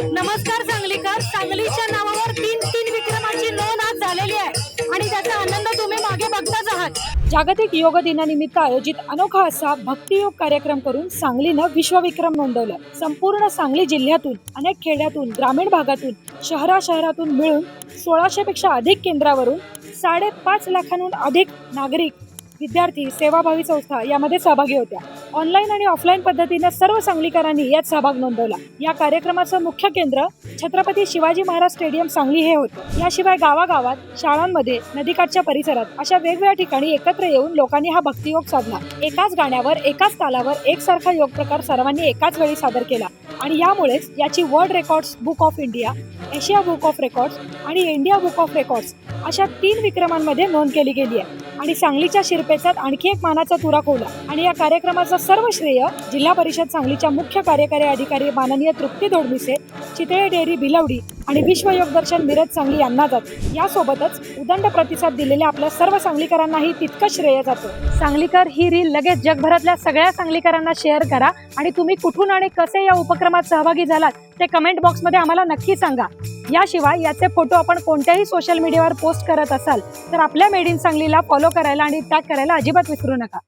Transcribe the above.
नमस्कार सांगलीकर सांगलीच्या नावावर तीन तीन विक्रमाची नोंद आज झालेली आहे. आणि त्याचा आनंद तुम्ही मागे बघताच आहात. जागतिक योग दिनानिमित्त आयोजित अनोखा असा भक्तियोग कार्यक्रम करून सांगलीनं विश्वविक्रम नोंदवला. संपूर्ण सांगली जिल्ह्यातून अनेक खेड्यातून ग्रामीण भागातून शहरा शहरातून मिळून सोळाशे पेक्षा अधिक केंद्रावरून साडेपाच लाखांहून अधिक नागरिक विद्यार्थी सेवाभावी संस्था यामध्ये सहभागी होत्या. ऑनलाईन आणि ऑफलाईन पद्धतीनं सर्व सांगलीकरांनी यात सहभाग नोंदवला. या कार्यक्रमाचं मुख्य केंद्र छत्रपती शिवाजी महाराज स्टेडियम सांगली हे होतं. याशिवाय गावागावात शाळांमध्ये नदीकाठच्या परिसरात अशा वेगवेगळ्या ठिकाणी एकत्र येऊन लोकांनी हा भक्तियोग साधला. एकाच गाण्यावर एकाच तालावर एकसारखा योग प्रकार सर्वांनी एकाच वेळी सादर केला. आणि यामुळेच याची world records book of India Asia book of records आणि इंडिया बुक ऑफ रेकॉर्ड्स अशा तीन विक्रमांमध्ये नोंद केली गेली आहे. आणि सांगलीच्या शिरपेचात आणखी एक मानाचा तुरा कोवला. आणि या कार्यक्रमाचं सर्व श्रेय जिल्हा परिषद सांगलीच्या मुख्य कार्यकारी अधिकारी माननीय तृप्ती दोडमिसे चितळे डेअरी भिलवडी आणि विश्व योग मिरज सांगली यांना जातो. यासोबतच उदंड प्रतिसाद दिलेल्या आपल्या सर्व सांगलीकरांनाही तितकंच श्रेय जातं. सांगलीकर ही रील लगेच जगभरातल्या सगळ्या सांगलीकरांना शेअर करा आणि तुम्ही कुठून आणि कसे या उपक्रमात सहभागी झालात ते कमेंट बॉक्समध्ये आम्हाला नक्की सांगा. याशिवाय याचे फोटो आपण कोणत्याही सोशल मीडियावर पोस्ट करत असाल तर आपल्या मेड इन सांगलीला फॉलो करायला आणि टॅग करायला अजिबात विसरू नका.